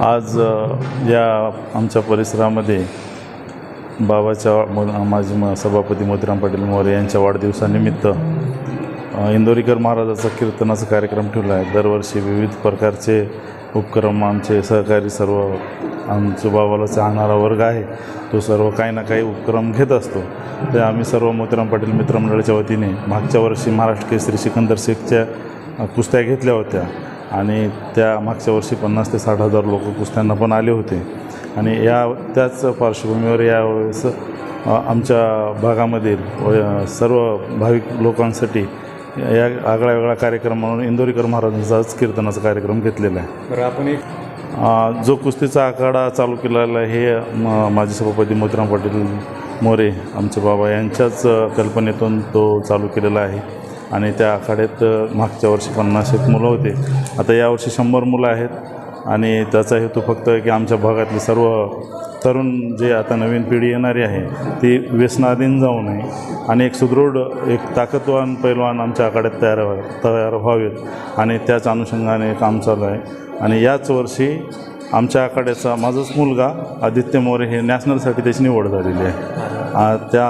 आज या आमच्या परिसरामध्ये बाबाच्या म- माजी म- सभापती मोतीराम पाटील मोरे यांच्या वाढदिवसानिमित्त इंदोरीकर महाराजाचा कीर्तनाचा कार्यक्रम ठेवला आहे. दरवर्षी विविध प्रकारचे उपक्रम आमचे सहकारी सर्व आमच्या बाबाला चाहणारा वर्ग आहे. तो सर्व काही ना काही उपक्रम घेत असतो. ते आम्ही सर्व मोतीराम पाटील मित्रमंडळाच्या वतीने मागच्या वर्षी महाराष्ट्र केसरी सिकंदर शेखच्या कुस्त्या घेतल्या होत्या. आणि त्या मागच्या वर्षी पन्नास ते साठ हजार लोक कुस्त्यांना पण आले होते. आणि या त्याच पार्श्वभूमीवर यावेळेस आमच्या भागामधील व- सर्व भाविक लोकांसाठी या आगळा वेगळा कार्यक्रम म्हणून इंदोरीकर महाराजांचाच कीर्तनाचा कार्यक्रम घेतलेला आहे. बरं आपण एक जो कुस्तीचा आखाडा चालू केलेला आहे हे म माजी सभापती मोतीराम पाटील मोरे आमचे बाबा यांच्याच कल्पनेतून तो चालू केलेला आहे. आणि त्या आखाड्यात मागच्या वर्षी पन्नास एक मुलं होते. आता यावर्षी शंभर मुलं आहेत आणि त्याचा हेतू फक्त की आमच्या भागातले सर्व तरुण जे आता नवीन पिढी येणारी आहे ती व्यसनाधीन जाऊ नये आणि एक सुदृढ एक ताकदवान पैलवान आमच्या आखाड्यात तयार व्हा तयार व्हावेत. आणि त्याच अनुषंगाने काम चालू आहे. आणि याच वर्षी आमच्या आखाड्याचा माझाच मुलगा आदित्य मोरे हे नॅशनलसाठी त्याची निवड झालेली आहे. त्या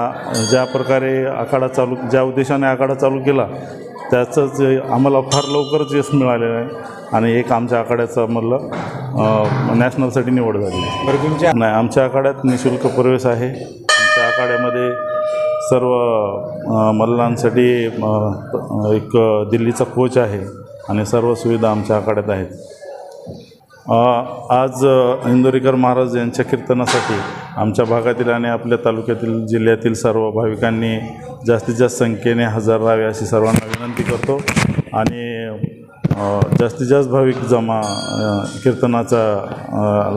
ज्या प्रकारे आखाडा चालू ज्या उद्देशाने आखाडा चालू केला त्याचंच आम्हाला फार लवकरच यश मिळालेलं आहे. आणि एक आमच्या आखाड्याचा अ, नॅशनलसाठी निवड आहे बरं तुमच्या नाही आमच्या आखाड्यात निशुल्क प्रवेश आहे. आमच्या आखाड्यामध्ये सर्व मल्लांसाठी एक दिल्लीचा कोच आहे. आणि सर्व सुविधा आमच्या आखाड्यात आहेत. आज इंदोरीकर महाराज यांच्या कीर्तनासाठी आमच्या भागातील आणि आपल्या तालुक्यातील जिल्ह्यातील सर्व भाविकांनी जास्तीत जास्त संख्येने हजर राहावे अशी सर्वांना विनंती करतो. आणि जास्तीत जास्त भाविक जमा कीर्तनाचा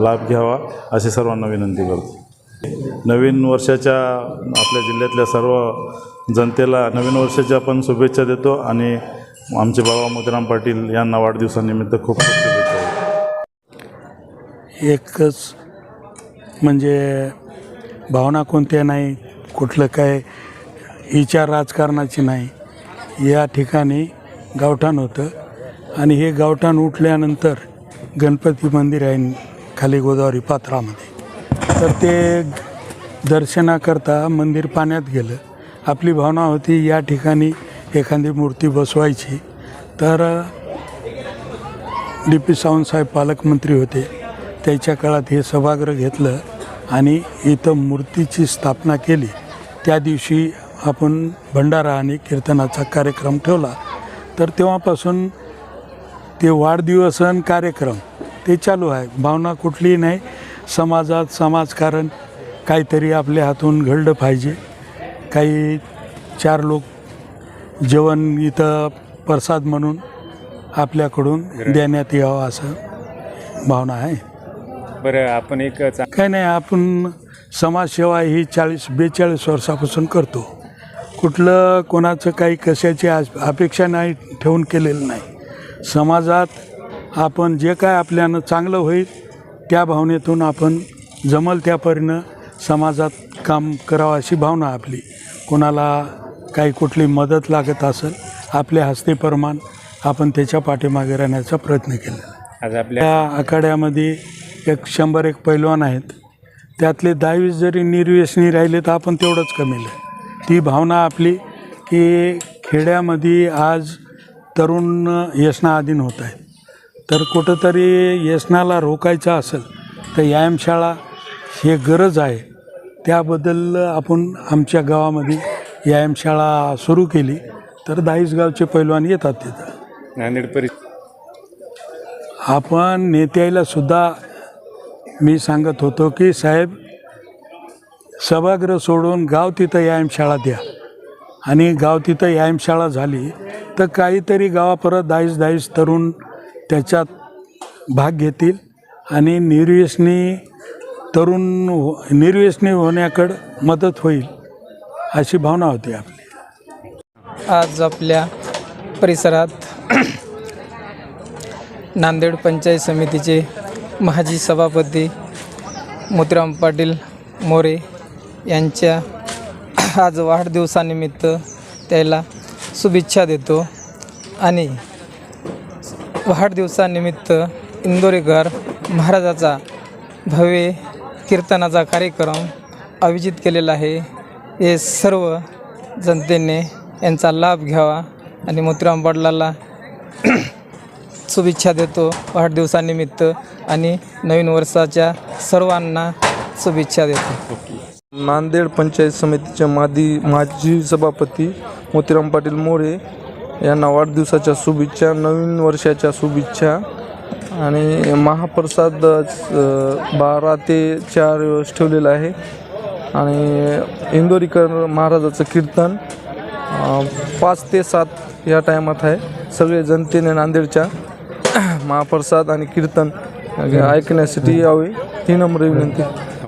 लाभ घ्यावा अशी सर्वांना विनंती करतो. नवीन वर्षाच्या आपल्या जिल्ह्यातल्या सर्व जनतेला नवीन वर्षाच्या आपण शुभेच्छा देतो आणि आमचे बाबा मोतीराम पाटील यांना वाढदिवसानिमित्त खूप खूप एकच म्हणजे भावना कोणत्या नाही कुठलं काय विचार राजकारणाची नाही. या ठिकाणी गावठाण होतं. आणि हे गावठाण उठल्यानंतर गणपती मंदिर आहे खाली गोदावरी पात्रामध्ये. तर ते दर्शनाकरता मंदिर पाण्यात गेलं. आपली भावना होती या ठिकाणी एखादी मूर्ती बसवायची. तर डी पी सावंतसाहेब पालकमंत्री होते. त्याच्या काळात हे सभागृह घेतलं आणि इथं मूर्तीची स्थापना केली. त्या दिवशी आपण भंडारा आणि कीर्तनाचा कार्यक्रम ठेवला. तर तेव्हापासून ते वाढदिवसन कार्यक्रम ते चालू आहे. भावना कुठलीही नाही. समाजात समाजकारण काहीतरी आपल्या हातून घडलं पाहिजे. काही चार लोक जेवण इथं प्रसाद म्हणून आपल्याकडून देण्यात यावं असं भावना आहे. बरं आपण एक चा काही नाही आपण समाजसेवा ही चाळीस बेचाळीस वर्षापासून करतो. कुठलं कोणाचं काही कशाची आज- अपेक्षा नाही ठेवून केलेलं नाही. समाजात आपण जे काय आपल्यानं चांगलं होईल त्या भावनेतून आपण जमल त्या परीनं समाजात काम करावं अशी भावना आपली. कोणाला काही कुठली मदत लागत असेल आपल्या हस्ते प्रमाण आपण त्याच्या पाठीमागे राहण्याचा प्रयत्न केला आज आपल्या त्या आखाड्यामध्ये एक शंभर एक पैलवान आहेत. त्यातले दहावीस जरी निर्व्यसनी राहिले तर आपण तेवढंच कमीलं ती भावना आपली की खेड्यामध्ये आज तरुण व्यसनाधीन होत आहेत. तर कुठंतरी व्यसनाला रोखायचं असेल तर व्यायामशाळा हे गरज आहे. त्याबद्दल आपण आमच्या गावामध्ये व्यायामशाळा सुरू केली तर दहावीस गावचे पैलवान येतात तिथं. नांदेड परि आपण नेत्याला सुद्धा मी सांगत होतो की साहेब सभागृह सोडून गाव तिथं व्यायामशाळा द्या. आणि गाव तिथं व्यायामशाळा झाली तर काहीतरी गावापरत दाईस दाईस तरुण त्याच्यात भाग घेतील आणि निर्व्यसनी तरुण हो निर्व्यसनी होण्याकडं मदत होईल अशी भावना होती आपली. आज आपल्या परिसरात नांदेड पंचायत समितीचे माजी सभापती मोतीराम पाटील मोरे यांच्या आज वाढदिवसानिमित्त त्याला शुभेच्छा देतो. आणि वाढदिवसानिमित्त इंदोरेकर महाराजाचा भव्य कीर्तनाचा कार्यक्रम आयोजित केलेला आहे. हे सर्व जनतेने यांचा लाभ घ्यावा आणि मोतीराम पाटलाला शुभेच्छा देतो वाढदिवसानिमित्त आणि नवीन वर्षाच्या सर्वांना शुभेच्छा देतो. नांदेड पंचायत समितीचे माजी माजी सभापती मोतीराम पाटील मोरे यांना वाढदिवसाच्या शुभेच्छा नवीन वर्षाच्या शुभेच्छा आणि महाप्रसाद बारा ते चार दिवस ठेवलेला आहे. आणि इंदोरीकर महाराजाचं कीर्तन पाच ते सात या टायमात आहे. सगळे जनतेने नांदेडच्या महाप्रसाद आणि कीर्तन ऐकण्यासाठी यावे. ही नम्र विनंती.